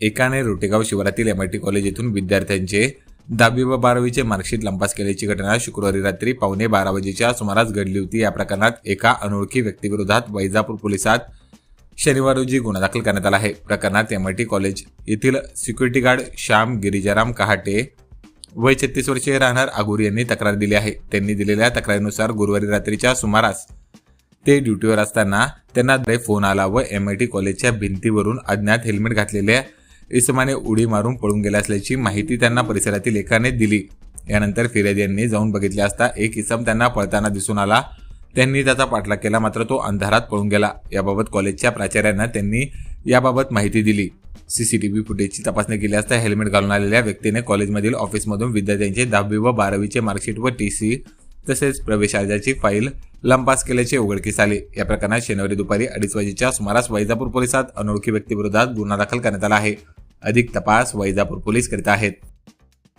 एकाने रोटेगाव शिवारातील T college येथून विद्यार्थ्यांचे दहावी व बारावीचे मार्कशीट लंपास केल्याची घटना शुक्रवारी रात्री पावणे बारा वाजेच्या सुमारास घडली होती. या प्रकरणात एका अनोळखी व्यक्तीविरोधात वैजापूर पोलिसात शनिवार रोजी गुन्हा दाखल करण्यात आला आहे. प्रकरणात एम आय टी कॉलेज येथील सिक्युरिटी गार्ड श्याम गिरिजाराम कहाटे वय छत्तीस वर्षीय राहणार आगोरी यांनी तक्रार दिली आहे. त्यांनी दिलेल्या तक्रारीनुसार गुरुवारी रात्रीच्या सुमारास ते ड्युटीवर असताना त्यांना फोन आला व एम आय टी कॉलेजच्या भिंतीवरून अज्ञात हेल्मेट घातलेल्या इसमाने उडी मारून पळून गेला असल्याची माहिती त्यांना परिसरातील एकाने दिली. यानंतर फिर्यादी यांनी जाऊन बघितले असता एक इसम त्यांना पळताना दिसून आला. त्यांनी त्याचा पाठलाग केला मात्र तो अंधारात पळून गेला. याबाबत कॉलेजच्या प्राचार्यांना त्यांनी याबाबत माहिती दिली. सीसीटीव्ही फुटेजची तपासणी केली असता हेल्मेट घालून आलेल्या व्यक्तीने कॉलेजमधील ऑफिसमधून विद्यार्थ्यांचे दहावी व बारावीचे मार्कशीट व टी सी तसेच प्रवेश अर्जाची फाईल लंपास केल्याचे उघडकीस आले. या प्रकरणात शनिवारी दुपारी अडीच वाजेच्या सुमारास वैजापूर पोलिसात अनोळखी व्यक्तीविरोधात गुन्हा दाखल करण्यात आला आहे. अधिक तपास वैजापूर पोलीस करीत आहेत.